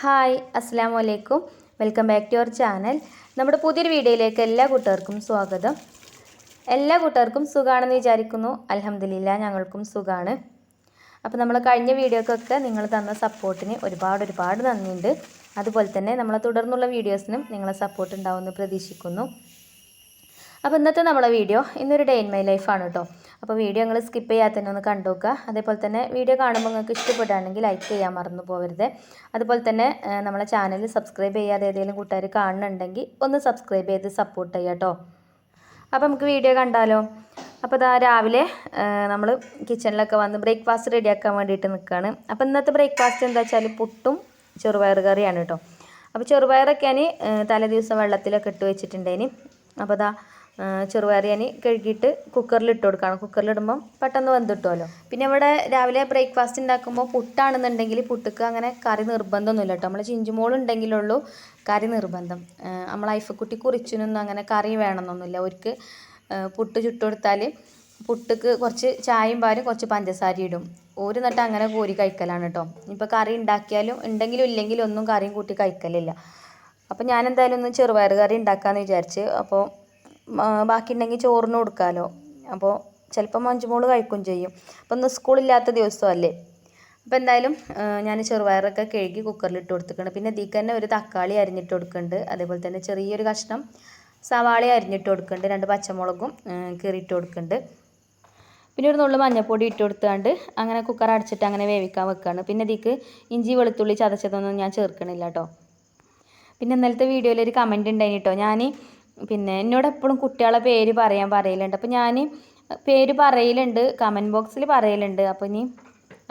Hi അസ്സാം വലൈക്കും welcome back to our channel. നമ്മുടെ പുതിയൊരു വീഡിയോയിലേക്ക് എല്ലാ കൂട്ടുകാർക്കും സ്വാഗതം. എല്ലാ കൂട്ടുകാർക്കും സുഖമാണെന്ന് വിചാരിക്കുന്നു. അലഹമ്മദില്ല ഞങ്ങൾക്കും സുഖമാണ് അപ്പോൾ നമ്മൾ കഴിഞ്ഞ വീഡിയോക്കൊക്കെ നിങ്ങൾ തന്ന സപ്പോർട്ടിന് ഒരുപാട് ഒരുപാട് നന്ദിയുണ്ട്. അതുപോലെ തന്നെ നമ്മളെ തുടർന്നുള്ള വീഡിയോസിനും നിങ്ങളെ സപ്പോർട്ട് ഉണ്ടാവുമെന്ന് പ്രതീക്ഷിക്കുന്നു. അപ്പോൾ ഇന്നത്തെ നമ്മളെ വീഡിയോ ഇന്നൊരു ഡേ ഇൻ മൈ ലൈഫാണ് കേട്ടോ അപ്പോൾ വീഡിയോ നിങ്ങൾ സ്കിപ്പ് ചെയ്യാതെ തന്നെ ഒന്ന് കണ്ടു നോക്കുക. അതേപോലെ തന്നെ വീഡിയോ കാണുമ്പോൾ നിങ്ങൾക്ക് ഇഷ്ടപ്പെടുകയാണെങ്കിൽ ലൈക്ക് ചെയ്യാൻ മറന്നു പോകരുത് അതുപോലെ തന്നെ നമ്മളെ ചാനൽ സബ്സ്ക്രൈബ് ചെയ്യാതെ ഏതെങ്കിലും കൂട്ടുകാർ കാണുന്നുണ്ടെങ്കിൽ ഒന്ന് സബ്സ്ക്രൈബ് ചെയ്ത് സപ്പോർട്ട് ചെയ്യുക കേട്ടോ അപ്പോൾ നമുക്ക് വീഡിയോ കണ്ടാലോ? അപ്പോൾ ഇതാ രാവിലെ നമ്മൾ കിച്ചണിലൊക്കെ വന്ന് ബ്രേക്ക്ഫാസ്റ്റ് റെഡിയാക്കാൻ വേണ്ടിയിട്ട് നിൽക്കുകയാണ് അപ്പോൾ ഇന്നത്തെ ബ്രേക്ക്ഫാസ്റ്റ് എന്താ വെച്ചാൽ പുട്ടും ചെറുപയർ കറിയാണ് കേട്ടോ അപ്പോൾ ചെറുപയറൊക്കെ ഞാൻ തലേ ദിവസം വെള്ളത്തിലൊക്കെ ഇട്ട് വെച്ചിട്ടുണ്ടേനി. അപ്പോൾ ഇതാ ചെറുപയർ ഞാൻ കഴുകിയിട്ട് കുക്കറിൽ ഇട്ട് കൊടുക്കണം. കുക്കറിലിടുമ്പം പെട്ടെന്ന് വെന്തിട്ടുമല്ലോ പിന്നെ ഇവിടെ രാവിലെ ബ്രേക്ക്ഫാസ്റ്റ് ഉണ്ടാക്കുമ്പോൾ പുട്ടാണെന്നുണ്ടെങ്കിൽ പുട്ടുക്ക് അങ്ങനെ കറി നിർബന്ധമൊന്നുമില്ല കേട്ടോ നമ്മൾ ചിഞ്ചുമോളുണ്ടെങ്കിലുള്ളൂ കറി നിർബന്ധം. നമ്മൾ ഐഫക്കുട്ടി കുറിച്ചിനൊന്നും അങ്ങനെ കറി വേണമെന്നൊന്നുമില്ല അവർക്ക് പുട്ട് ചുട്ടുകൊടുത്താൽ പുട്ടുക്ക് കുറച്ച് ചായയും പാലും കുറച്ച് പഞ്ചസാര ഇടും. ഒരു നട്ട് അങ്ങനെ കോരി കഴിക്കലാണ് കേട്ടോ ഇപ്പോൾ കറി ഉണ്ടാക്കിയാലും ഉണ്ടെങ്കിലും ഇല്ലെങ്കിലും ഒന്നും കറിയും കൂട്ടി കഴിക്കലില്ല. അപ്പോൾ ഞാൻ എന്തായാലും ഒന്ന് ചെറുപയർ കറി ഉണ്ടാക്കാമെന്ന് വിചാരിച്ച് അപ്പോൾ ബാക്കി ഉണ്ടെങ്കിൽ ചോറിന് കൊടുക്കാമല്ലോ അപ്പോൾ ചിലപ്പോൾ മഞ്ചുമോൾ കഴിക്കും ചെയ്യും. അപ്പോൾ ഇന്ന് സ്കൂളില്ലാത്ത ദിവസമല്ലേ. അപ്പോൾ എന്തായാലും ഞാൻ ചെറുപയറൊക്കെ കഴുകി കുക്കറിൽ ഇട്ട് കൊടുത്തിട്ടുണ്ട്. പിന്നെ ഇതിൽ തന്നെ ഒരു തക്കാളി അരിഞ്ഞിട്ട് കൊടുക്കുന്നുണ്ട്. അതേപോലെ തന്നെ ചെറിയൊരു കഷ്ണം സവാള അരിഞ്ഞിട്ട് കൊടുക്കുന്നുണ്ട്. രണ്ട് പച്ചമുളകും കീറിയിട്ട് കൊടുക്കുന്നുണ്ട്. പിന്നെ ഒരു നുള്ളു മഞ്ഞപ്പൊടി ഇട്ട് കൊടുത്തുകൊണ്ട് അങ്ങനെ കുക്കർ അടച്ചിട്ട് അങ്ങനെ വേവിക്കാൻ വെക്കുകയാണ് പിന്നെ ഇതിക്ക് ഇഞ്ചി വെളുത്തുള്ളി ചതച്ചതൊന്നും ഞാൻ ചേർക്കണില്ല കേട്ടോ. പിന്നെ ഇന്നലത്തെ വീഡിയോയിൽ ഒരു കമന്റ് ഉണ്ടായിന് കേട്ടോ. ഞാൻ പിന്നെ എന്നോട് എപ്പോഴും കുട്ടികളെ പേര് പറയാൻ പറയലുണ്ട്. അപ്പോൾ ഞാൻ പേര് പറയലുണ്ട് കമന്റ് ബോക്സിൽ പറയലുണ്ട്. അപ്പോൾ ഇനി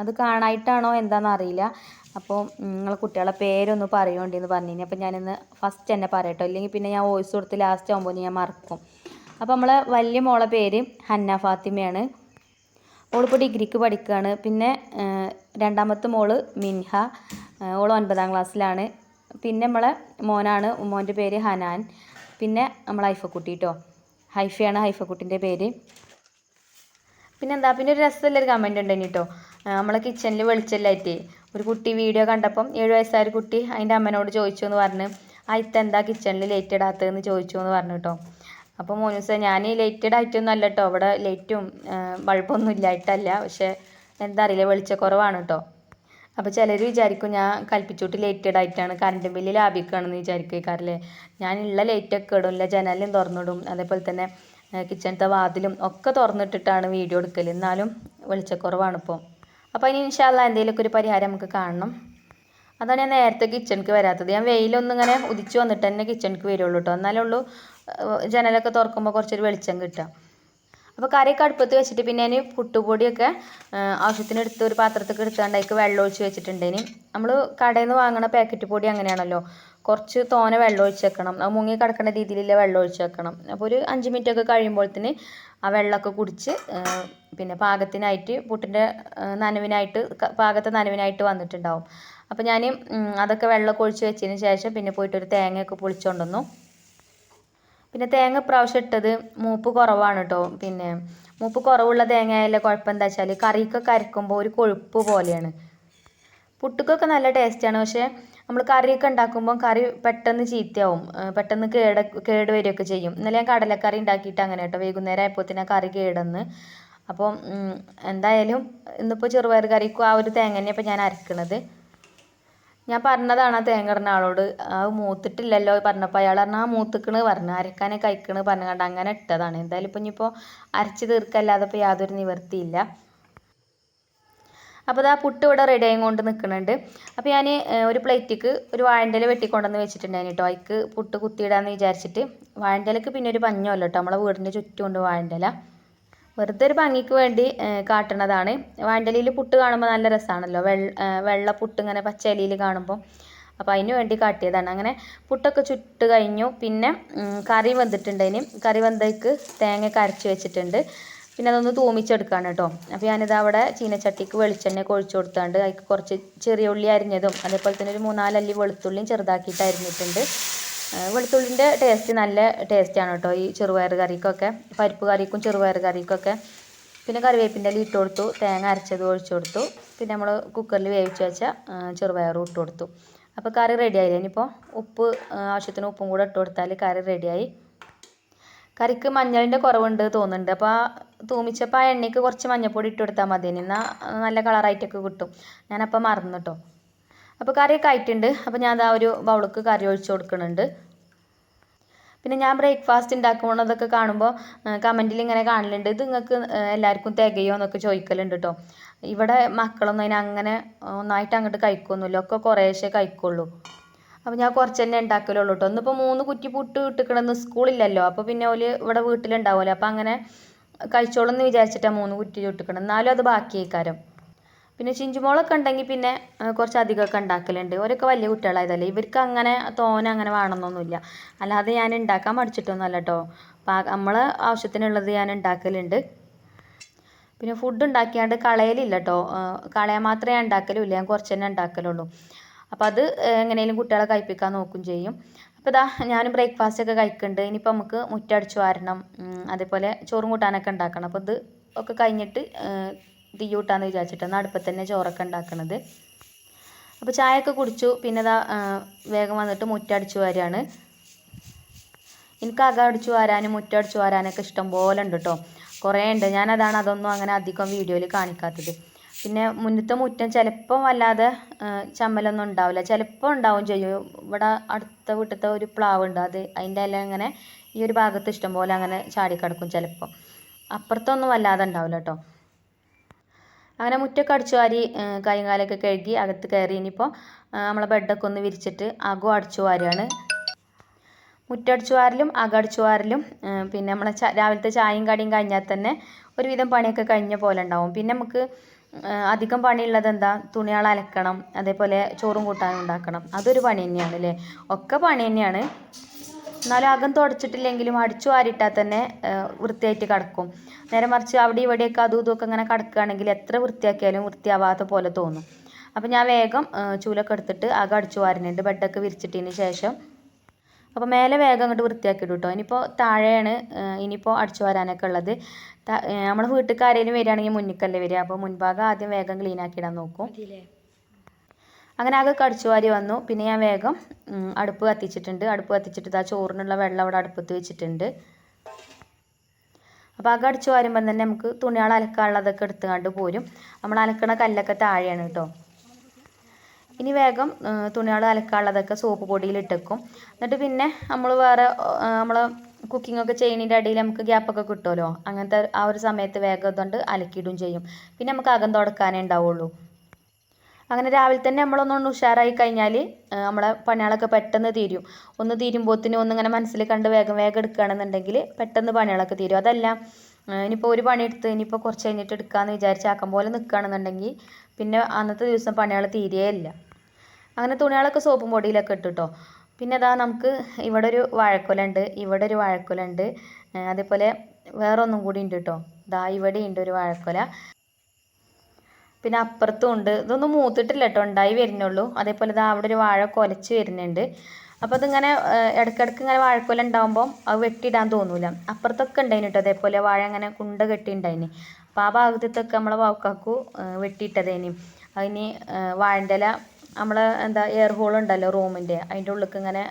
അത് കാണായിട്ടാണോ എന്താണെന്ന് അറിയില്ല. അപ്പോൾ നിങ്ങൾ കുട്ടികളെ പേരൊന്ന് പറയുകൊണ്ടെന്ന് പറഞ്ഞിനി. അപ്പോൾ ഞാനിന്ന് ഫസ്റ്റ് തന്നെ പറയട്ടോ. അല്ലെങ്കിൽ പിന്നെ ഞാൻ വോയിസ് കൊടുത്ത് ലാസ്റ്റ് ആകുമ്പോൾ ഞാൻ മറക്കും. അപ്പോൾ നമ്മളെ വലിയ മോളെ പേര് ഹന്ന ഫാത്തിമയാണ്. ഓളിപ്പോൾ ഡിഗ്രിക്ക് പഠിക്കുകയാണ് പിന്നെ രണ്ടാമത്തെ മോൾ മിൻഹ. ഓൾ ഒൻപതാം ക്ലാസ്സിലാണ് പിന്നെ നമ്മളെ മോനാണ്. മോന്റെ പേര് ഹനാൻ. പിന്നെ നമ്മൾ ഹൈഫക്കുട്ടി കേട്ടോ ഹൈഫയാണ് ഹൈഫക്കുട്ടിന്റെ പേര്. പിന്നെ എന്താ പിന്നെ ഒരു രസമുള്ളൊരു കമന്റ് ഉണ്ട് കേട്ടോ നമ്മളെ കിച്ചണിൽ വെളിച്ചല്ലായിട്ടേ ഒരു കുട്ടി വീഡിയോ കണ്ടപ്പം ഏഴ് വയസ്സായ ഒരു കുട്ടി അതിന്റെ അമ്മനോട് ചോദിച്ചു എന്ന് പറഞ്ഞ് ആ ഇത്ത എന്താ കിച്ചണിൽ ലൈറ്റ് ഇടാത്തതെന്ന് ചോദിച്ചു എന്ന് പറഞ്ഞു കേട്ടോ അപ്പോൾ മോനൂസ ഞാൻ ലൈറ്റഡ് ആയിട്ടൊന്നും അല്ല കേട്ടോ ഇവിടെ ലൈറ്റും ബൾബൊന്നും ഇല്ലായിട്ടല്ല. പക്ഷേ എന്താ അറിയില്ല വെളിച്ചക്കുറവാണ് കേട്ടോ അപ്പോൾ ചിലർ വിചാരിക്കും ഞാൻ കൽപ്പിച്ചോട്ട് ലേറ്റഡ് ആയിട്ടാണ് കറണ്ട് ബില്ല് ലാഭിക്കുകയാണെന്ന് വിചാരിക്കാറില്ലേ ഞാനുള്ള ലൈറ്റൊക്കെ ഇടും ഇല്ല ജനലും തുറന്നിടും. അതേപോലെ തന്നെ കിച്ചണത്തെ വാതിലും ഒക്കെ തുറന്നിട്ടിട്ടാണ് വീഡിയോ എടുക്കൽ എന്നാലും വെളിച്ചക്കുറവാണ് ഇപ്പോൾ അപ്പോൾ അതിന് ഇൻഷാല്ല എന്തെങ്കിലുമൊക്കെ ഒരു പരിഹാരം നമുക്ക് കാണണം. അതാണ് ഞാൻ നേരത്തെ കിച്ചണിക്ക് വരാത്തത്. ഞാൻ വെയിലൊന്നും ഇങ്ങനെ ഉദിച്ചു വന്നിട്ട് തന്നെ കിച്ചണിക്ക് വരുള്ളൂ കേട്ടോ എന്നാലേ ഉള്ളൂ ജനലൊക്കെ തുറക്കുമ്പോൾ കുറച്ചൊരു വെളിച്ചം കിട്ടുക അപ്പോൾ കറിയൊക്കെ അടുപ്പത്ത് വെച്ചിട്ട് പിന്നെ ഞാൻ പുട്ടുപൊടിയൊക്കെ ആവശ്യത്തിന് എടുത്ത് ഒരു പാത്രത്തേക്ക് എടുത്തുകൊണ്ട് അതിലേക്ക് വെള്ളം ഒഴിച്ച് വെച്ചിട്ടുണ്ടേനി നമ്മൾ കടയിൽ നിന്ന് വാങ്ങണ പാക്കറ്റ് പൊടി അങ്ങനെയാണല്ലോ. കുറച്ച് തോനെ വെള്ളം ഒഴിച്ച് വെക്കണം. അത് മുങ്ങി കിടക്കേണ്ട രീതിയിലുള്ള വെള്ളം ഒഴിച്ച് വെക്കണം. അപ്പോൾ ഒരു അഞ്ച് മിനിറ്റ് ഒക്കെ കഴിയുമ്പോഴത്തേന് ആ വെള്ളമൊക്കെ കുടിച്ച് പിന്നെ പാകത്തിനായിട്ട് പുട്ടിന്റെ നനവിനായിട്ട് പാകത്തെ നനവിനായിട്ട് വന്നിട്ടുണ്ടാവും. അപ്പോൾ ഞാൻ അതൊക്കെ വെള്ളമൊക്കെ ഒഴിച്ച് വെച്ചതിന് ശേഷം പിന്നെ പോയിട്ടൊരു തേങ്ങയൊക്കെ പൊളിച്ചുകൊണ്ടുവന്നു പിന്നെ തേങ്ങ ഇപ്രാവശ്യം ഇട്ടത് മൂപ്പ് കുറവാണ് കേട്ടോ പിന്നെ മൂപ്പ് കുറവുള്ള തേങ്ങ ആയാലും കുഴപ്പം എന്താ വെച്ചാൽ കറിക്കൊക്കെ അരക്കുമ്പോൾ ഒരു കൊഴുപ്പ് പോലെയാണ്. പുട്ടുക്കൊക്കെ നല്ല ടേസ്റ്റാണ് പക്ഷേ നമ്മൾ കറിയൊക്കെ ഉണ്ടാക്കുമ്പോൾ കറി പെട്ടെന്ന് ചീത്തയാവും. പെട്ടെന്ന് കേട കേട് വരികയൊക്കെ ചെയ്യും. ഇന്നലെ ഞാൻ കടലക്കറി ഉണ്ടാക്കിയിട്ട് അങ്ങനെ കേട്ടോ വൈകുന്നേരം ആയപ്പോൾ ആ കറി കേടന്ന്. അപ്പം എന്തായാലും ഇന്നിപ്പോൾ ചെറുപയർ കറിക്കും ആ ഒരു തേങ്ങ തന്നെയാണ് ഇപ്പം ഞാൻ അരക്കണത്. ഞാൻ പറഞ്ഞതാണ് ആ തേങ്ങ ആളോട്. ആ മൂത്തിട്ടില്ലല്ലോ പറഞ്ഞപ്പോൾ അയാൾ പറഞ്ഞു ആ മൂത്തിക്കണ് പറഞ്ഞു അരക്കാനെ കഴിക്കണ് പറഞ്ഞു അങ്ങനെ ഇട്ടതാണ്. എന്തായാലും ഇപ്പം ഇനിയിപ്പോൾ അരച്ച് തീർക്കല്ലാതെ ഇപ്പോൾ യാതൊരു നിവർത്തിയില്ല അപ്പോൾ ആ പുട്ട് ഇവിടെ റെഡി ആയി കൊണ്ട് നിൽക്കുന്നുണ്ട് അപ്പോൾ ഞാൻ ഒരു പ്ലേറ്റിക്ക് ഒരു വാഴന്റെ വെട്ടിക്കൊണ്ടെന്ന് വെച്ചിട്ടുണ്ടായിരുന്നു കേട്ടോ അതിക്ക് പുട്ട് കുത്തിയിടാന്ന് വിചാരിച്ചിട്ട്. വാഴന്റെ ഇലക്ക് പിന്നെ ഒരു പഞ്ഞമല്ലോ കേട്ടോ നമ്മളെ വീടിന്റെ ചുറ്റുമുണ്ട് വാഴന്റെ ഇല വെറുതെ ഒരു ഭംഗിക്ക് വേണ്ടി കാട്ടണതാണ്. വാൻഡലിയിൽ പുട്ട് കാണുമ്പോൾ നല്ല രസമാണല്ലോ വെള്ള പുട്ട് ഇങ്ങനെ പച്ച കാണുമ്പോൾ അപ്പോൾ അതിന് വേണ്ടി കാട്ടിയതാണ്. അങ്ങനെ പുട്ടൊക്കെ ചുട്ട് കഴിഞ്ഞു. പിന്നെ കറി വെന്തിട്ടുണ്ട് അതിന് കറി വെന്തേക്ക് തേങ്ങ അരച്ച് വെച്ചിട്ടുണ്ട്. പിന്നെ അതൊന്ന് തൂമിച്ചെടുക്കാണ് കേട്ടോ അപ്പോൾ ഞാനിത് അവിടെ ചീനച്ചട്ടിക്ക് വെളിച്ചെണ്ണ കൊഴിച്ചു കൊടുത്താണ്ട് അതിൽ കുറച്ച് ചെറിയ ഉള്ളി അരിഞ്ഞതും അതേപോലെ തന്നെ ഒരു മൂന്നാലല്ലി വെളുത്തുള്ളിയും ചെറുതാക്കിയിട്ട് അരിഞ്ഞിട്ടുണ്ട്. വെളുത്തുള്ളിന്റെ ടേസ്റ്റ് നല്ല ടേസ്റ്റാണ് കേട്ടോ ഈ ചെറുപയർ കറിക്കൊക്കെ. പരിപ്പ് കറിക്കും ചെറുപയർ കറിക്കൊക്കെ. പിന്നെ കറിവേപ്പിന്റെ ഇല ഇട്ട് കൊടുത്തു തേങ്ങ അരച്ചത് ഒഴിച്ചു കൊടുത്തു പിന്നെ നമ്മൾ കുക്കറിൽ വേവിച്ച് വെച്ച ചെറുപയറും ഇട്ട് കൊടുത്തു അപ്പോൾ കറി റെഡിയായി ആയില്ലേ? ഇനിയിപ്പോൾ ഉപ്പ് ആവശ്യത്തിന് ഉപ്പും കൂടെ ഇട്ട് കൊടുത്താൽ കറി റെഡിയായി കറിക്ക് മഞ്ഞളിന്റെ കുറവുണ്ട് തോന്നുന്നുണ്ട്. അപ്പോൾ തൂമിച്ചപ്പോൾ ആ എണ്ണയ്ക്ക് കുറച്ച് മഞ്ഞൾപ്പൊടി ഇട്ട് കൊടുത്താൽ മതി എന്നാൽ നല്ല കളറായിട്ടൊക്കെ കിട്ടും. ഞാനപ്പോൾ മറന്നു കേട്ടോ അപ്പോൾ കറിയൊക്കെ ആയിട്ടുണ്ട്. അപ്പോൾ ഞാൻ ആ ഒരു ബൗൾക്ക് കറി ഒഴിച്ച് കൊടുക്കുന്നുണ്ട്. പിന്നെ ഞാൻ ബ്രേക്ക്ഫാസ്റ്റ് ഉണ്ടാക്കുന്നതൊക്കെ കാണുമ്പോൾ കമന്റിൽ ഇങ്ങനെ കാണലുണ്ട്. ഇത് നിങ്ങൾക്ക് എല്ലാവർക്കും തികയോ എന്നൊക്കെ ചോദിക്കലുണ്ട് കേട്ടോ ഇവിടെ മക്കളൊന്നും അതിന് അങ്ങനെ ഒന്നായിട്ട് അങ്ങോട്ട് കഴിക്കൊന്നുമില്ല. ഒക്കെ കുറേശ്ശെ കഴിക്കുള്ളൂ. അപ്പോൾ ഞാൻ കുറച്ച് തന്നെ ഉണ്ടാക്കലുള്ളൂ കേട്ടോ ഇന്നിപ്പോൾ മൂന്ന് കുറ്റി പുട്ട് കിട്ടിക്കണമെന്ന് സ്കൂളില്ലല്ലോ. അപ്പോൾ പിന്നെ ഓൽ ഇവിടെ വീട്ടിലുണ്ടാവുമല്ലോ. അപ്പോൾ അങ്ങനെ കഴിച്ചോളെന്ന് വിചാരിച്ചിട്ടാണ് മൂന്ന് കുറ്റി ചുട്ടിക്കണം എന്നാലും അത് ബാക്കിയേക്കാരം. പിന്നെ ചിഞ്ചുമോളൊക്കെ ഉണ്ടെങ്കിൽ പിന്നെ കുറച്ച് അധികമൊക്കെ ഉണ്ടാക്കലുണ്ട്. ഓരൊക്കെ വലിയ കുട്ടികളായതല്ലേ. ഇവർക്ക് അങ്ങനെ തോന അങ്ങനെ വേണമെന്നൊന്നുമില്ല. അല്ലാതെ ഞാൻ ഉണ്ടാക്കാൻ മടിച്ചിട്ടൊന്നുമല്ല കേട്ടോ നമ്മളെ ആവശ്യത്തിനുള്ളത് ഞാൻ ഉണ്ടാക്കലുണ്ട്. പിന്നെ ഫുഡ് ഉണ്ടാക്കിയാണ്ട് കളയലില്ല കേട്ടോ കളയാൻ മാത്രമേ ഞാൻ ഉണ്ടാക്കലുമില്ല ഞാൻ കുറച്ച് തന്നെ ഉണ്ടാക്കലുള്ളൂ. അപ്പോൾ അത് എങ്ങനെയും കുട്ടികളെ കഴിപ്പിക്കാൻ നോക്കും ചെയ്യും. അപ്പോൾ ഇതാ ഞാൻ ബ്രേക്ക്ഫാസ്റ്റ് ഒക്കെ കഴിക്കുന്നുണ്ട് ഇനിയിപ്പോൾ നമുക്ക് മുറ്റടിച്ചു വാരണം. അതേപോലെ ചോറും കൂട്ടാനൊക്കെ ഉണ്ടാക്കണം. അപ്പോൾ ഇത് ഒക്കെ കഴിഞ്ഞിട്ട് തീ കൂട്ടാന്ന് വിചാരിച്ചിട്ടാണ് അടുപ്പത്ത് തന്നെ ചോറൊക്കെ ഉണ്ടാക്കണത്. അപ്പോൾ ചായയൊക്കെ കുടിച്ചു. പിന്നെ ഇതാ വേഗം വന്നിട്ട് മുറ്റടിച്ചു വാരാണ്. എനിക്ക് അകം അടിച്ചു വാരാനും മുറ്റടിച്ചു വാരാനൊക്കെ ഇഷ്ടം പോലെ ഉണ്ട് കേട്ടോ കുറേ ഉണ്ട്. അതാണ് അതൊന്നും അങ്ങനെ അധികം വീഡിയോയിൽ കാണിക്കാത്തത്. പിന്നെ മുന്നത്തെ മുറ്റം ചിലപ്പം വല്ലാതെ ചമ്മലൊന്നും ഉണ്ടാവില്ല. ചിലപ്പോൾ ഉണ്ടാവും ചെയ്യും. ഇവിടെ അടുത്ത വീട്ടിലത്തെ ഒരു പ്ലാവ് ഉണ്ട്. അത് അതിന്റെ എല്ലാം ഇങ്ങനെ ഈ ഒരു ഭാഗത്ത് ഇഷ്ടം പോലെ അങ്ങനെ ചാടിക്കിടക്കും ചിലപ്പം. അപ്പുറത്തൊന്നും വല്ലാതെ ഉണ്ടാവില്ല കേട്ടോ അങ്ങനെ മുറ്റൊക്കെ അടിച്ചു വാരി കൈകാലൊക്കെ കഴുകി അകത്ത് കയറി. ഇനിയിപ്പോൾ നമ്മളെ ബെഡൊക്കെ ഒന്ന് വിരിച്ചിട്ട് അകം അടിച്ചു വാരുകയാണ് മുറ്റടിച്ചു വാരലും അകടിച്ചു വാരലും പിന്നെ നമ്മളെ രാവിലത്തെ ചായയും കടിയും കഴിഞ്ഞാൽ തന്നെ ഒരുവിധം പണിയൊക്കെ കഴിഞ്ഞ പോലെ ഉണ്ടാവും. പിന്നെ നമുക്ക് അധികം പണിയുള്ളത് എന്താ? തുണികൾ അലക്കണം അതേപോലെ ചോറും കൂട്ടാനും ഉണ്ടാക്കണം. അതൊരു പണി തന്നെയാണ് അല്ലേ? ഒക്കെ പണി തന്നെയാണ്. എന്നാലും അകം തുടച്ചിട്ടില്ലെങ്കിലും അടിച്ചു വാരിട്ടാൽ തന്നെ വൃത്തിയായിട്ട് കിടക്കും. നേരെ മറിച്ച് അവിടെ ഇവിടെയൊക്കെ അതും ഇതുമൊക്കെ ഇങ്ങനെ കിടക്കുകയാണെങ്കിൽ എത്ര വൃത്തിയാക്കിയാലും വൃത്തിയാവാത്ത പോലെ തോന്നും. അപ്പോൾ ഞാൻ വേഗം ചൂലൊക്കെ എടുത്തിട്ട് അകം അടിച്ചു വാരുന്നുണ്ട്. ബെഡൊക്കെ വിരിച്ചിട്ടതിന് ശേഷം. അപ്പോൾ മേലെ വേഗം അങ്ങോട്ട് വൃത്തിയാക്കിയിടും കേട്ടോ ഇനിയിപ്പോൾ താഴെയാണ് ഇനിയിപ്പോൾ അടിച്ചു വരാനൊക്കെ ഉള്ളത്. നമ്മുടെ വീട്ടുകാരേലും വരികയാണെങ്കിൽ മുന്നിക്കല്ലേ വരിക. അപ്പോൾ മുൻഭാഗം ആദ്യം വേഗം ക്ലീൻ ഇടാൻ നോക്കും. അങ്ങനെ ആകെ കടിച്ചു വാരി വന്നു. പിന്നെ ഞാൻ വേഗം അടുപ്പ് കത്തിച്ചിട്ടുണ്ട്. അടുപ്പ് കത്തിച്ചിട്ട് ആ ചോറിനുള്ള വെള്ളം അവിടെ അടുപ്പത്ത് വെച്ചിട്ടുണ്ട്. അപ്പോൾ ആ അടിച്ചു വാരുമ്പം തന്നെ നമുക്ക് തുണികൾ അലക്കാനുള്ളതൊക്കെ എടുത്തുകൊണ്ട് പോരും. നമ്മൾ അലക്കണ കല്ലൊക്കെ താഴെയാണ് കേട്ടോ. ഇനി വേഗം തുണികൾ അലക്കാനുള്ളതൊക്കെ സോപ്പ് പൊടിയിൽ ഇട്ടേക്കും. എന്നിട്ട് പിന്നെ നമ്മൾ വേറെ നമ്മൾ കുക്കിംഗ് ഒക്കെ ചെയ്യുന്നതിന്റെ ഇടയിൽ നമുക്ക് ഗ്യാപ്പൊക്കെ കിട്ടുമല്ലോ. അങ്ങനത്തെ ആ ഒരു സമയത്ത് വേഗം ഇതുകൊണ്ട് അലക്കിയിടും ചെയ്യും. പിന്നെ നമുക്ക് അകം തുടക്കാനേ ഉണ്ടാവുള്ളൂ. അങ്ങനെ രാവിലെ തന്നെ നമ്മളൊന്നും ഉഷാറായി കഴിഞ്ഞാൽ നമ്മളെ പണികളൊക്കെ പെട്ടെന്ന് തീരും. ഒന്ന് തീരുമ്പോഴത്തേനും ഒന്നിങ്ങനെ മനസ്സിൽ കണ്ട് വേഗം വേഗം എടുക്കുകയാണെന്നുണ്ടെങ്കിൽ പെട്ടെന്ന് പണികളൊക്കെ തീരും. അതല്ല ഇനിയിപ്പോൾ ഒരു പണിയെടുത്ത് ഇനിയിപ്പോൾ കുറച്ച് കഴിഞ്ഞിട്ട് എടുക്കാമെന്ന് വിചാരിച്ച് ആക്കം പോലെ നിൽക്കുകയാണെന്നുണ്ടെങ്കിൽ പിന്നെ അന്നത്തെ ദിവസം പണികൾ തീരെയില്ല അങ്ങനെ തുണികളൊക്കെ സോപ്പും പൊടിയിലൊക്കെ ഇട്ടു കേട്ടോ പിന്നെ അതാ നമുക്ക് ഇവിടെ ഒരു വാഴക്കുലുണ്ട് ഇവിടെ ഒരു വാഴക്കുലുണ്ട് അതേപോലെ വേറൊന്നും കൂടി ഉണ്ട് കേട്ടോ ദാ ഇവിടെ ഉണ്ട് ഒരു വാഴക്കുല. പിന്നെ അപ്പുറത്തും ഉണ്ട്. ഇതൊന്നും മൂത്തിട്ടില്ല കേട്ടോ. ഉണ്ടായി വരുന്നുള്ളൂ. അതേപോലെ ദാ അവിടെ ഒരു വാഴ കൊലച്ച് വരുന്നുണ്ട്. അപ്പോൾ അതിങ്ങനെ ഇടയ്ക്കിടയ്ക്ക് ഇങ്ങനെ വാഴക്കൊല ഉണ്ടാകുമ്പോൾ അത് വെട്ടിയിടാൻ തോന്നൂല. അപ്പുറത്തൊക്കെ ഉണ്ടായിന് കേട്ടോ. അതേപോലെ വാഴ ഇങ്ങനെ കുണ്ട കെട്ടി ഉണ്ടായിന്. അപ്പോൾ ആ ഭാഗത്തൊക്കെ നമ്മളെ വാക്കാക്കു വെട്ടിയിട്ടതേനി. അതിന് വാഴന്റെ ഇല നമ്മളെ എന്താ എയർ ഹോൾ ഉണ്ടല്ലോ റൂമിന്റെ അതിന്റെ ഉള്ളിലേക്ക് ഇങ്ങനെ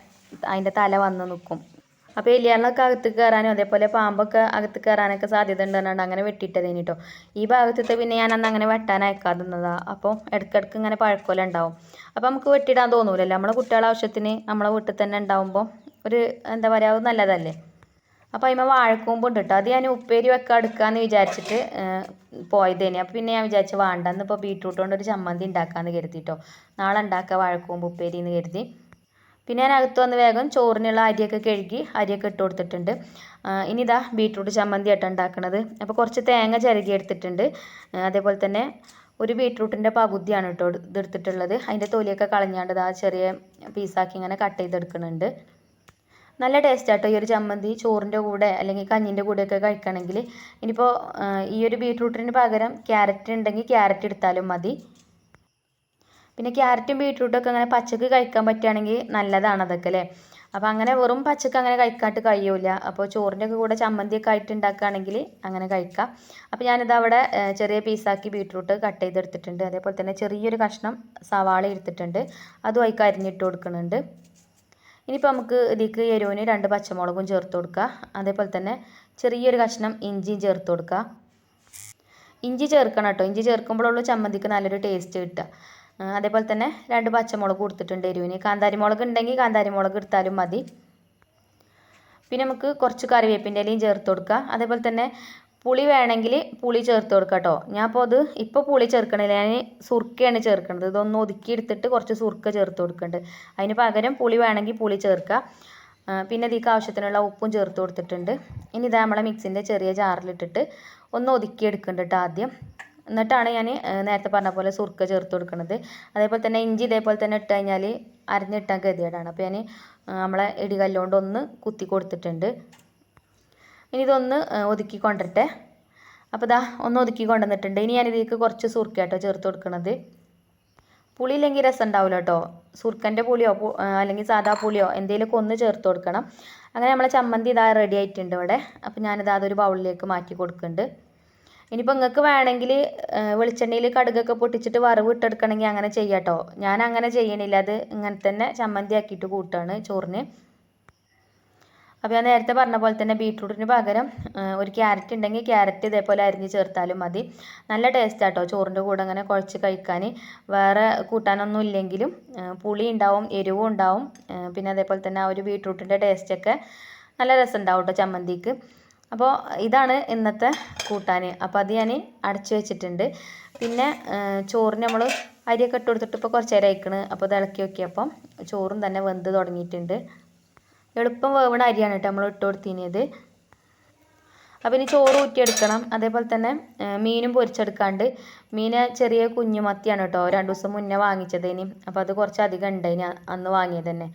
അതിന്റെ തല വന്ന് നിൽക്കും അപ്പോൾ എലിയാളൊക്കെ അകത്ത് കയറാനും അതേപോലെ പാമ്പൊക്കെ അകത്ത് കയറാനൊക്കെ സാധ്യത ഉണ്ടെന്നാണ് അങ്ങനെ വെട്ടിയിട്ടതേനി കേട്ടോ ഈ ഭാഗത്തത്തെ പിന്നെ ഞാൻ അന്ന് അങ്ങനെ വെട്ടാൻ അയക്കാതിരുന്നതാണ് അപ്പോൾ ഇടയ്ക്കിടയ്ക്ക് ഇങ്ങനെ പഴക്കോല ഉണ്ടാവും. അപ്പോൾ നമുക്ക് വെട്ടിയിടാൻ തോന്നൂലല്ലോ. നമ്മളെ കുട്ടികളുടെ ആവശ്യത്തിന് നമ്മളെ വീട്ടിൽ തന്നെ ഉണ്ടാവുമ്പോൾ ഒരു എന്താ പറയുക അത് നല്ലതല്ലേ? അപ്പോൾ അതിമ വാഴക്കൂമ്പുണ്ട് കേട്ടോ അത് ഞാൻ ഉപ്പേരി വെക്കാൻ എടുക്കാമെന്ന് വിചാരിച്ചിട്ട് പോയതേനെ. അപ്പോൾ പിന്നെ ഞാൻ വിചാരിച്ചു വേണ്ടെന്ന് ഇപ്പോൾ ബീട്രൂട്ട് കൊണ്ട് ഒരു ചമ്മന്തി ഉണ്ടാക്കാമെന്ന് കരുതിയിട്ടോ നാളെ ഉണ്ടാക്കാം വാഴക്കൂമ്പ് ഉപ്പേരി എന്ന് കരുതി. പിന്നെ ഞാൻ അകത്ത് വന്ന് വേഗം ചോറിനുള്ള അരിയൊക്കെ കഴുകി അരിയൊക്കെ ഇട്ട് കൊടുത്തിട്ടുണ്ട്. ആ, ഇനി ഇതാ ബീട്രൂട്ട് ചമ്മന്തി ആയിട്ട് ഉണ്ടാക്കണത്. അപ്പോൾ കുറച്ച് തേങ്ങ ചിരകി എടുത്തിട്ടുണ്ട്. അതേപോലെ തന്നെ ഒരു ബീട്രൂട്ടിന്റെ പകുതിയാണ് കേട്ടോ ഇതെടുത്തിട്ടുള്ളത് അതിന്റെ തൊലിയൊക്കെ കളഞ്ഞാണ്ട് ഇതാ ചെറിയ പീസാക്കി ഇങ്ങനെ കട്ട് ചെയ്തെടുക്കുന്നുണ്ട് നല്ല ടേസ്റ്റ് ആട്ടോ ഈ ഒരു ചമ്മന്തി. ചോറിന്റെ കൂടെ അല്ലെങ്കിൽ കഞ്ഞിന്റെ കൂടെയൊക്കെ കഴിക്കണമെങ്കിൽ. ഇനിയിപ്പോൾ ആ, ഈ ഒരു ബീട്രൂട്ടിന് പകരം ക്യാരറ്റ് ഉണ്ടെങ്കിൽ ക്യാരറ്റ് എടുത്താലും മതി. പിന്നെ ക്യാരറ്റും ബീട്രൂട്ടൊക്കെ അങ്ങനെ പച്ചക്ക് കഴിക്കാൻ പറ്റുകയാണെങ്കിൽ നല്ലതാണ് അതൊക്കെ അല്ലേ? അപ്പോൾ അങ്ങനെ വെറും പച്ചക്ക് അങ്ങനെ കഴിക്കാട്ട് കഴിയൂല. അപ്പോൾ ചോറിന്റെ കൂടെ ചമ്മന്തിയൊക്കെ ആയിട്ട് ഉണ്ടാക്കുകയാണെങ്കിൽ അങ്ങനെ കഴിക്കാം. അപ്പോൾ ഞാനിത് അവിടെ ചെറിയ പീസാക്കി ബീട്രൂട്ട് കട്ട് ചെയ്തെടുത്തിട്ടുണ്ട്. അതേപോലെ തന്നെ ചെറിയൊരു കഷ്ണം സവാള എടുത്തിട്ടുണ്ട്. അതും അതിക്ക് അരിഞ്ഞിട്ട് കൊടുക്കുന്നുണ്ട്. ഇനിയിപ്പോൾ നമുക്ക് ഇതിലേക്ക് എരിവിന് രണ്ട് പച്ചമുളകും ചേർത്ത് കൊടുക്കുക. അതേപോലെ തന്നെ ചെറിയൊരു കഷ്ണം ഇഞ്ചിയും ചേർത്ത് കൊടുക്കുക. ഇഞ്ചി ചേർക്കണം കേട്ടോ. ഇഞ്ചി ചേർക്കുമ്പോഴുള്ളൂ ചമ്മന്തിക്ക് നല്ലൊരു ടേസ്റ്റ് കിട്ടുക. അതേപോലെ തന്നെ രണ്ട് പച്ചമുളക് കൊടുത്തിട്ടുണ്ട് എരിവിന്. കാന്താരി മുളക് ഉണ്ടെങ്കിൽ കാന്താരി മുളക് എടുത്താലും മതി. പിന്നെ നമുക്ക് കുറച്ച് കറിവേപ്പിന്റെ ഇലയും ചേർത്ത് കൊടുക്കുക. അതേപോലെ തന്നെ പുളി വേണമെങ്കിൽ പുളി ചേർത്ത് കൊടുക്കുക കേട്ടോ. ഞാൻ അപ്പോൾ അത് ഇപ്പോൾ പുളി ചേർക്കണില്ല. ഞാൻ സുർക്കയാണ് ചേർക്കുന്നത്. ഇതൊന്ന് ഒതുക്കി എടുത്തിട്ട് കുറച്ച് സുർക്ക ചേർത്ത് കൊടുക്കുന്നുണ്ട്. അതിന് പകരം പുളി വേണമെങ്കിൽ പുളി ചേർക്കുക. പിന്നെ ഇതിക്ക് ആവശ്യത്തിനുള്ള ഉപ്പും ചേർത്ത് കൊടുത്തിട്ടുണ്ട്. ഇനി ഇതാ നമ്മളെ മിക്സിന്റെ ചെറിയ ജാറിലിട്ടിട്ട് ഒന്ന് ഒതുക്കി എടുക്കുന്നുണ്ട് കേട്ടോ ആദ്യം. എന്നിട്ടാണ് ഞാൻ നേരത്തെ പറഞ്ഞ പോലെ സുർക്ക ചേർത്ത് കൊടുക്കുന്നത് അതേപോലെ തന്നെ ഇഞ്ചി ഇതേപോലെ തന്നെ ഇട്ട് കഴിഞ്ഞാൽ അരിഞ്ഞിട്ടാൻ ഗതികേടാണ്. അപ്പോൾ ഞാൻ നമ്മളെ ഇടികല്ലുകൊണ്ട് ഒന്ന് കുത്തി കൊടുത്തിട്ടുണ്ട്. ഇനി ഇതൊന്ന് ഒതുക്കി കൊണ്ടിട്ടെ അപ്പോൾ ഇതാ ഒന്ന് ഒതുക്കി കൊണ്ടുവന്നിട്ടുണ്ട്. ഇനി ഞാനിതിലേക്ക് കുറച്ച് സുർക്ക കേട്ടോ ചേർത്ത് കൊടുക്കുന്നത് പുളി ഇല്ലെങ്കിൽ രസം ഉണ്ടാവില്ല കേട്ടോ. സുർക്കന്റെ പുളിയോ അല്ലെങ്കിൽ സാധാ പുളിയോ എന്തെങ്കിലുമൊക്കെ ഒന്ന് ചേർത്ത് കൊടുക്കണം. അങ്ങനെ നമ്മളെ ചമ്മന്തി ഇതാ റെഡി ആയിട്ടുണ്ട് ഇവിടെ. അപ്പോൾ ഞാനിത് അതൊരു ബൗളിലേക്ക് മാറ്റി കൊടുക്കുന്നുണ്ട്. ഇനിയിപ്പോൾ നിങ്ങൾക്ക് വേണമെങ്കിൽ വെളിച്ചെണ്ണയിൽ കടുകൊക്കെ പൊട്ടിച്ചിട്ട് വറവ് ഇട്ടെടുക്കണമെങ്കിൽ അങ്ങനെ ചെയ്യാം കേട്ടോ ഞാൻ അങ്ങനെ ചെയ്യണില്ല. അത് ഇങ്ങനെ തന്നെ ചമ്മന്തി ആക്കിയിട്ട് കൂട്ടുകയാണ് ചോറിന്. അപ്പോൾ ഞാൻ നേരത്തെ പറഞ്ഞ പോലെ തന്നെ ബീട്രൂട്ടിന് പകരം ഒരു ക്യാരറ്റ് ഉണ്ടെങ്കിൽ ക്യാരറ്റ് ഇതേപോലെ അരിഞ്ഞ് ചേർത്താലും മതി. നല്ല ടേസ്റ്റ് ആട്ടോ ചോറിന്റെ കൂടെ അങ്ങനെ കുഴച്ച് കഴിക്കാൻ വേറെ കൂട്ടാനൊന്നും ഇല്ലെങ്കിലും പുളി ഉണ്ടാവും എരിവും ഉണ്ടാവും. പിന്നെ അതേപോലെ തന്നെ ആ ഒരു ബീട്രൂട്ടിന്റെ ടേസ്റ്റൊക്കെ നല്ല രസം ഉണ്ടാവും കേട്ടോ ചമ്മന്തിക്ക്. അപ്പോൾ ഇതാണ് ഇന്നത്തെ കൂട്ടാൻ അപ്പോൾ അത് ഞാൻ അടച്ചു വെച്ചിട്ടുണ്ട്. പിന്നെ ചോറിന് നമ്മൾ അരിയൊക്കെ ഇട്ട് കൊടുത്തിട്ട് ഇപ്പോൾ കുറച്ച് നേരം അയക്കണ് അപ്പോൾ ഇത് ഇളക്കി നോക്കിയപ്പം ചോറും തന്നെ വെന്ത് തുടങ്ങിയിട്ടുണ്ട്. എളുപ്പം വേവണ അരിയാണ് കേട്ടോ നമ്മൾ ഇട്ട് കൊടുത്തിനിയത് അപ്പോൾ ഇനി ചോറ് ഊറ്റിയെടുക്കണം. അതേപോലെ തന്നെ മീനും പൊരിച്ചെടുക്കാണ്ട്. മീന് ചെറിയ കുഞ്ഞു മത്തിയാണ് കേട്ടോ. രണ്ട് ദിവസം മുന്നേ വാങ്ങിച്ചത് ഇനി അപ്പോൾ അത് കുറച്ച് അധികം ഉണ്ട് ഇനി അന്ന് വാങ്ങിയത് തന്നെ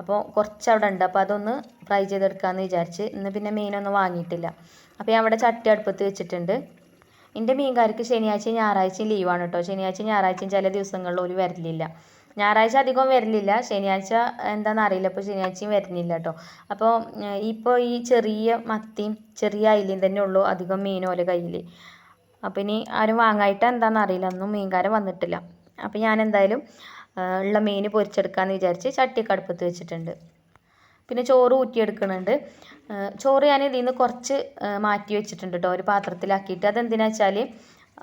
അപ്പോൾ കുറച്ച് അവിടെ ഉണ്ട് അപ്പോൾ അതൊന്ന് ഫ്രൈ ചെയ്തെടുക്കാമെന്ന് വിചാരിച്ച് ഇന്ന് പിന്നെ മീനൊന്നും വാങ്ങിയിട്ടില്ല. അപ്പോൾ ഞാൻ അവിടെ ചട്ടി അടുപ്പത്ത് വെച്ചിട്ടുണ്ട്. എന്റെ മീൻകാർക്ക് ശനിയാഴ്ചയും ഞായറാഴ്ചയും ലീവാണ് കേട്ടോ ശനിയാഴ്ചയും ഞായറാഴ്ചയും ചില ദിവസങ്ങളിൽ ഒരു വരലില്ല. ഞായറാഴ്ച അധികം വരലില്ല. ശനിയാഴ്ച എന്താണെന്ന് അറിയില്ല. അപ്പോൾ ശനിയാഴ്ചയും വരുന്നില്ല കേട്ടോ അപ്പോൾ ഇപ്പോൾ ഈ ചെറിയ മത്തിയും ചെറിയ അയിലയും തന്നെ ഉള്ളൂ അധികം മീൻ പോലെ കയ്യിൽ അപ്പോൾ ഇനി ആരും വാങ്ങായിട്ട് എന്താണെന്ന് അറിയില്ല. ഒന്നും മീൻകാരൻ വന്നിട്ടില്ല. അപ്പോൾ ഞാൻ എന്തായാലും ഉള്ള മീൻ പൊരിച്ചെടുക്കാമെന്ന് വിചാരിച്ച് ചട്ടിയൊക്കെ അടുപ്പത്ത് വെച്ചിട്ടുണ്ട്. പിന്നെ ചോറ് ഊറ്റിയെടുക്കുന്നുണ്ട് ചോറ് ഞാൻ ഇതിൽ നിന്ന് കുറച്ച് മാറ്റി വെച്ചിട്ടുണ്ട് കേട്ടോ ഒരു പാത്രത്തിലാക്കിയിട്ട്. അതെന്തിനാ വെച്ചാൽ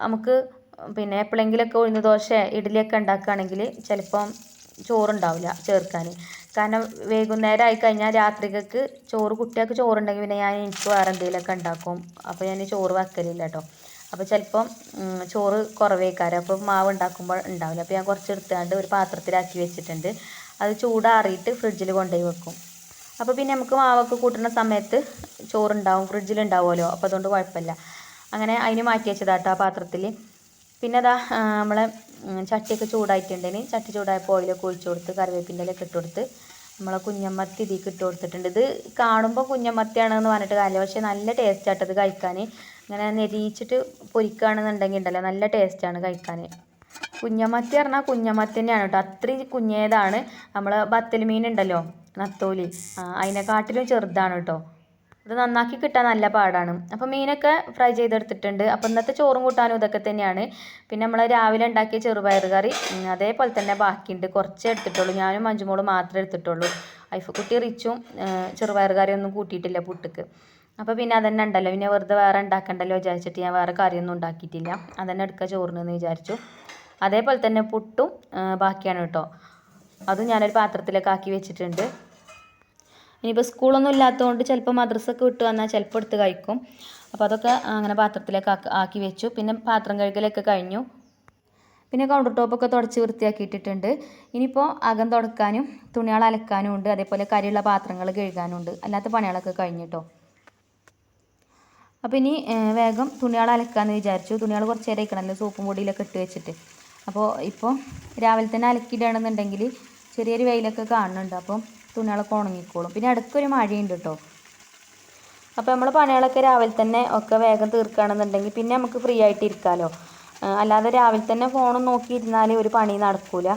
നമുക്ക് പിന്നെ എപ്പോഴെങ്കിലുമൊക്കെ ഉഴുന്ന് ദോശ ഇഡ്ഡലിയൊക്കെ ഉണ്ടാക്കുകയാണെങ്കിൽ ചിലപ്പം ചോറുണ്ടാവില്ല ചേർക്കാൻ കാരണം വൈകുന്നേരം ആയി കഴിഞ്ഞാൽ രാത്രികൾക്ക് ചോറ് കുട്ടികൾക്ക് ചോറുണ്ടെങ്കിൽ പിന്നെ ഞാൻ എനിക്ക് വേറെ എന്തെങ്കിലുമൊക്കെ ഉണ്ടാക്കും. അപ്പോൾ ഞാൻ ചോറ് വെക്കലില്ല കേട്ടോ അപ്പോൾ ചിലപ്പം ചോറ് കുറവേക്കാരം. അപ്പോൾ മാവ് ഉണ്ടാക്കുമ്പോൾ ഉണ്ടാവില്ല അപ്പോൾ ഞാൻ കുറച്ച് എടുത്താണ്ട് ഒരു പാത്രത്തിലാക്കി വെച്ചിട്ടുണ്ട്. അത് ചൂടാറിയിട്ട് ഫ്രിഡ്ജിൽ കൊണ്ടുപോയി വെക്കും. അപ്പോൾ പിന്നെ നമുക്ക് മാവൊക്കെ കൂട്ടുന്ന സമയത്ത് ചോറുണ്ടാവും. ഫ്രിഡ്ജിലുണ്ടാവുമല്ലോ അപ്പോൾ അതുകൊണ്ട് കുഴപ്പമില്ല അങ്ങനെ അതിന് മാറ്റി വെച്ചതാട്ടോ ആ പാത്രത്തിൽ പിന്നെ അതാ നമ്മളെ ചട്ടിയൊക്കെ ചൂടായിട്ടുണ്ടെങ്കിൽ ചട്ടി ചൂടായപ്പോൾ ഓയിലൊക്കെ ഒഴിച്ചു കൊടുത്ത് കറിവേപ്പിന്റെ ഇലയൊക്കെ ഇട്ട് കൊടുത്ത് നമ്മളെ കുഞ്ഞമ്മത്തി ഇതിലേക്ക് ഇട്ട് കൊടുത്തിട്ടുണ്ട്. ഇത് കാണുമ്പോൾ കുഞ്ഞമ്മത്തിയാണെന്ന് പറഞ്ഞിട്ട് കാര്യമില്ല പക്ഷേ നല്ല ടേസ്റ്റ് ആട്ടത് കഴിക്കാൻ ഇങ്ങനെ നെരിയിച്ചിട്ട് പൊരിക്കുകയാണെന്നുണ്ടെങ്കിൽ ഉണ്ടല്ലോ നല്ല ടേസ്റ്റാണ് കഴിക്കാൻ. കുഞ്ഞമത്തി പറഞ്ഞാൽ കുഞ്ഞമത്തി തന്നെയാണ് കേട്ടോ. അത്രയും കുഞ്ഞേതാണ്. നമ്മൾ ബത്തൽ മീൻ ഉണ്ടല്ലോ നത്തോലി അതിനെക്കാട്ടിലും ചെറുതാണ് കേട്ടോ. ഇത് നന്നാക്കി കിട്ടാൻ നല്ല പാടാണ്. അപ്പോൾ മീനൊക്കെ ഫ്രൈ ചെയ്തെടുത്തിട്ടുണ്ട്. അപ്പോൾ ഇന്നത്തെ ചോറും കൂട്ടാനും ഇതൊക്കെ തന്നെയാണ്. പിന്നെ നമ്മൾ രാവിലെ ഉണ്ടാക്കിയ ചെറുപയർ കറി അതേപോലെ തന്നെ ബാക്കിയുണ്ട്. കുറച്ചേ എടുത്തിട്ടുള്ളൂ. ഞാനും മഞ്ജുമോളും മാത്രമേ എടുത്തിട്ടുള്ളൂ. ഐഫ് കുട്ടി റിച്ചും ചെറുപയർ കറി ഒന്നും കൂട്ടിയിട്ടില്ല പുട്ടുക്ക്. അപ്പോൾ പിന്നെ അതന്നെ ഉണ്ടല്ലോ. പിന്നെ വെറുതെ വേറെ ഉണ്ടാക്കണ്ടല്ലോ വിചാരിച്ചിട്ട് ഞാൻ വേറെ കറിയൊന്നും ഉണ്ടാക്കിയിട്ടില്ല. അതന്നെ എടുക്കുക ചോറിനെന്ന് വിചാരിച്ചു. അതേപോലെ തന്നെ പുട്ടും ബാക്കിയാണ് കേട്ടോ. അതും ഞാനൊരു പാത്രത്തിലേക്ക് ആക്കി വെച്ചിട്ടുണ്ട്. ഇനിയിപ്പോൾ സ്കൂളൊന്നും ഇല്ലാത്തതുകൊണ്ട് ചിലപ്പോൾ മദ്രസൊക്കെ വിട്ട് വന്നാൽ ചിലപ്പോൾ എടുത്ത് കഴിക്കും. അപ്പോൾ അതൊക്കെ അങ്ങനെ പാത്രത്തിലേക്ക് ആക്കി ആക്കി വെച്ചു. പിന്നെ പാത്രം കഴുകലൊക്കെ കഴിഞ്ഞു. പിന്നെ കൗണ്ടർ ടോപ്പൊക്കെ തുടച്ച് വൃത്തിയാക്കിയിട്ടിട്ടുണ്ട്. ഇനിയിപ്പോൾ അകം തുടക്കാനും തുണികൾ അലക്കാനും ഉണ്ട്. അതേപോലെ കരിയുള്ള പാത്രങ്ങൾ കഴുകാനും ഉണ്ട്. അല്ലാത്ത പണികളൊക്കെ കഴിഞ്ഞിട്ടോ അപ്പോൾ ഇനി വേഗം തുണികൾ അലക്കാമെന്ന് വിചാരിച്ചു. തുണികൾ കുറച്ച് നേരം ഇരിക്കണമല്ലോ സോപ്പും പൊടിയിലൊക്കെ ഇട്ട് വെച്ചിട്ട്. അപ്പോൾ ഇപ്പോൾ രാവിലെ തന്നെ അലക്കിയിടണമെന്നുണ്ടെങ്കിൽ ചെറിയൊരു വെയിലൊക്കെ കാണുന്നുണ്ട്. അപ്പം തുണികളൊക്കെ ഉണങ്ങിക്കോളും. പിന്നെ ഇടയ്ക്കൊരു മഴയുണ്ട് കേട്ടോ അപ്പോൾ നമ്മൾ പണികളൊക്കെ രാവിലെ തന്നെ ഒക്കെ വേഗം തീർക്കുകയാണെന്നുണ്ടെങ്കിൽ പിന്നെ നമുക്ക് ഫ്രീ ആയിട്ട് ഇരിക്കാമല്ലോ അല്ലാതെ രാവിലെ തന്നെ ഫോണും നോക്കിയിരുന്നാൽ ഒരു പണി നടക്കൂല.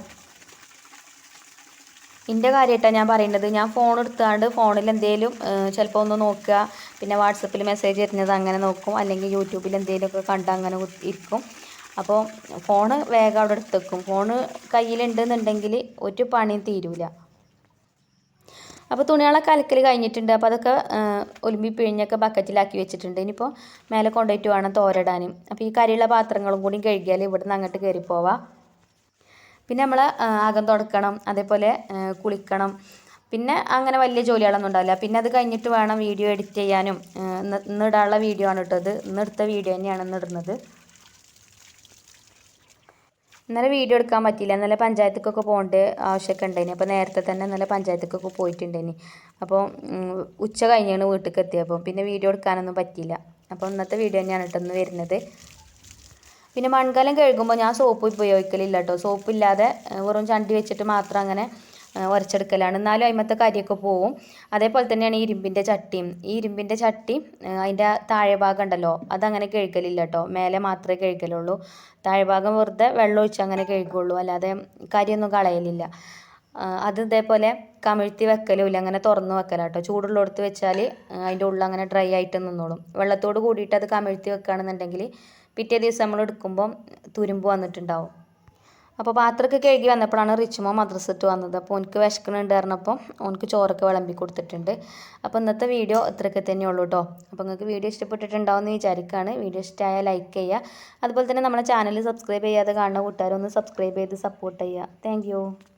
എന്റെ കാര്യമായിട്ടാണ് ഞാൻ പറയുന്നത്. ഞാൻ ഫോൺ എടുത്താണ്ട് ഫോണിൽ എന്തെങ്കിലും ചിലപ്പോൾ ഒന്ന് നോക്കുക പിന്നെ വാട്സപ്പിൽ മെസ്സേജ് വരുന്നത് അങ്ങനെ നോക്കും. അല്ലെങ്കിൽ യൂട്യൂബിൽ എന്തെങ്കിലുമൊക്കെ കണ്ട് അങ്ങനെ ഇരിക്കും. അപ്പോൾ ഫോണ് വേഗം അവിടെ എടുത്ത് വെക്കും ഫോണ് കയ്യിലുണ്ടെന്നുണ്ടെങ്കിൽ ഒരു പണിയും തീരൂല. അപ്പോൾ തുണികളൊക്കെ അലക്കൽ കഴിഞ്ഞിട്ടുണ്ട്. അപ്പോൾ അതൊക്കെ ഒലുമ്പി പിഴിഞ്ഞൊക്കെ ബക്കറ്റിലാക്കി വെച്ചിട്ടുണ്ട്. ഇനിയിപ്പോൾ മേലെ കൊണ്ടുപോയിട്ട് വേണം തോരടാനും. അപ്പോൾ ഈ കരിയുള്ള പാത്രങ്ങളും കൂടി കഴുകിയാൽ ഇവിടുന്ന് അങ്ങോട്ട് കയറി പോവാം പിന്നെ നമ്മൾ അകം തുടക്കണം അതേപോലെ കുളിക്കണം. പിന്നെ അങ്ങനെ വലിയ ജോലികളൊന്നും ഉണ്ടാവില്ല. പിന്നെ അത് കഴിഞ്ഞിട്ട് വേണം വീഡിയോ എഡിറ്റ് ചെയ്യാനും. ആ, ഇന്ന് ഇന്ന് ഇടാനുള്ള വീഡിയോ ആണ് ഇട്ടത് ഇന്നെടുത്ത വീഡിയോ തന്നെയാണ് ഇന്നിടുന്നത് ഇന്നലെ വീഡിയോ എടുക്കാൻ പറ്റിയില്ല. ഇന്നലെ പഞ്ചായത്തേക്കൊക്കെ പോകേണ്ട ആവശ്യമൊക്കെ ഉണ്ടായിനി. അപ്പോൾ നേരത്തെ തന്നെ ഇന്നലെ പഞ്ചായത്തേക്കൊക്കെ പോയിട്ടുണ്ടായിനി. അപ്പോൾ ഉച്ച കഴിഞ്ഞാണ് വീട്ടിലേക്ക് എത്തിയപ്പോൾ പിന്നെ വീഡിയോ എടുക്കാനൊന്നും പറ്റിയില്ല. അപ്പോൾ ഇന്നത്തെ വീഡിയോ തന്നെയാണ് ഇട്ടെന്ന് വരുന്നത്. പിന്നെ മൺകലം കഴുകുമ്പോൾ ഞാൻ സോപ്പ് ഉപയോഗിക്കലില്ല കേട്ടോ സോപ്പില്ലാതെ വെറും ചണ്ടി വെച്ചിട്ട് മാത്രം അങ്ങനെ ഉരച്ചെടുക്കലാണ് എന്നാലും അതിമത്തെ കരിയൊക്കെ പോവും. അതേപോലെ തന്നെയാണ് ഈ ഇരുമ്പിന്റെ ചട്ടിയും. ഈ ഇരുമ്പിന്റെ ചട്ടി അതിന്റെ താഴെ ഭാഗം ഉണ്ടല്ലോ അതങ്ങനെ കഴുകലില്ല കേട്ടോ മേലെ മാത്രമേ കഴുകലുള്ളൂ. താഴെ ഭാഗം വെറുതെ വെള്ളം ഒഴിച്ച് അങ്ങനെ കഴുകുള്ളൂ. അല്ലാതെ കരിയൊന്നും കളയലില്ല. അത് ഇതേപോലെ കമിഴ്ത്തി വെക്കലുമില്ല അങ്ങനെ തുറന്ന് ചൂടുള്ള ചൂടുള്ളിടത്ത് വെച്ചാൽ അതിന്റെ ഉള്ളിൽ അങ്ങനെ ഡ്രൈ ആയിട്ട് നിന്നോളും. വെള്ളത്തോട് കൂടിയിട്ട് അത് കമിഴ്ത്തി വെക്കുകയാണെന്നുണ്ടെങ്കിൽ പിറ്റേ ദിവസം നമ്മൾ എടുക്കുമ്പം തുരുമ്പ് വന്നിട്ടുണ്ടാവും. അപ്പോൾ പാത്രമൊക്കെ കഴുകി വന്നപ്പോഴാണ് റിച്ചുമോ മദ്രസിട്ട് വന്നത്. അപ്പോൾ എനിക്ക് വിശക്കണുണ്ട് പറഞ്ഞപ്പോൾ ഓനക്ക് ചോറൊക്കെ വിളമ്പി കൊടുത്തിട്ടുണ്ട്. അപ്പോൾ ഇന്നത്തെ വീഡിയോ ഇത്രയൊക്കെ തന്നെ ഉള്ളൂ കേട്ടോ അപ്പോൾ നിങ്ങൾക്ക് വീഡിയോ ഇഷ്ടപ്പെട്ടിട്ടുണ്ടാവും എന്ന് വിചാരിക്കുകയാണ് വീഡിയോ ഇഷ്ടമായാൽ ലൈക്ക് ചെയ്യുക. അതുപോലെ തന്നെ നമ്മുടെ ചാനൽ സബ്സ്ക്രൈബ് ചെയ്യാതെ കാണുന്ന കൂട്ടുകാരൊന്ന് സബ്സ്ക്രൈബ് ചെയ്ത് സപ്പോർട്ട് ചെയ്യുക. താങ്ക്